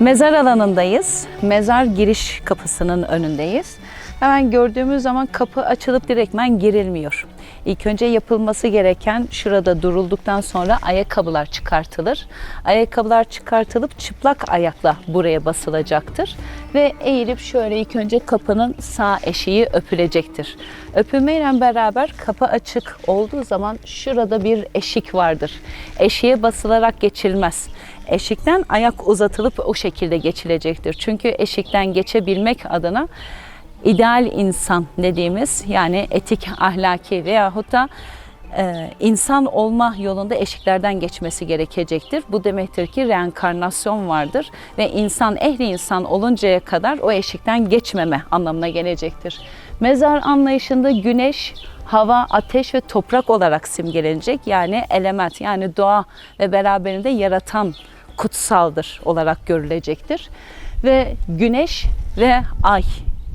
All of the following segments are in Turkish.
Mezar alanındayız. Mezar giriş kapısının önündeyiz. Hemen gördüğümüz zaman kapı açılıp direktmen girilmiyor. İlk önce yapılması gereken şurada durulduktan sonra ayakkabılar çıkartılır. Ayakkabılar çıkartılıp çıplak ayakla buraya basılacaktır. Ve eğilip şöyle ilk önce kapının sağ eşiği öpülecektir. Öpülmeyle beraber kapı açık olduğu zaman şurada bir eşik vardır. Eşiğe basılarak geçilmez. Eşikten ayak uzatılıp o şekilde geçilecektir. Çünkü eşikten geçebilmek adına ideal insan dediğimiz yani etik, ahlaki veyahut da insan olma yolunda eşiklerden geçmesi gerekecektir. Bu demektir ki reenkarnasyon vardır ve insan ehli insan oluncaya kadar o eşikten geçmeme anlamına gelecektir. Mezar anlayışında güneş, hava, ateş ve toprak olarak simgelenecek. Yani element yani doğa ve beraberinde yaratan kutsaldır olarak görülecektir. Ve güneş ve ay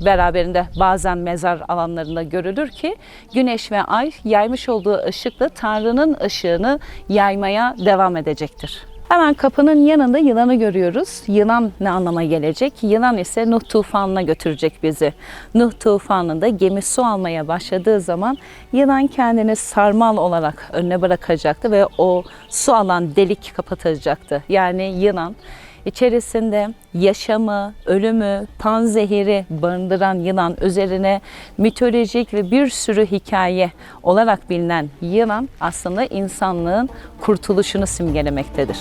beraberinde bazen mezar alanlarında görülür ki güneş ve ay yaymış olduğu ışıkla Tanrı'nın ışığını yaymaya devam edecektir. Hemen kapının yanında yılanı görüyoruz. Yılan ne anlama gelecek? Yılan ise Nuh tufanına götürecek bizi. Nuh tufanında gemi su almaya başladığı zaman yılan kendini sarmal olarak önüne bırakacaktı ve o su alan delik kapatacaktı. Yani yılan içerisinde yaşamı, ölümü, panzehiri barındıran yılan üzerine mitolojik ve bir sürü hikaye olarak bilinen yılan aslında insanlığın kurtuluşunu simgelemektedir.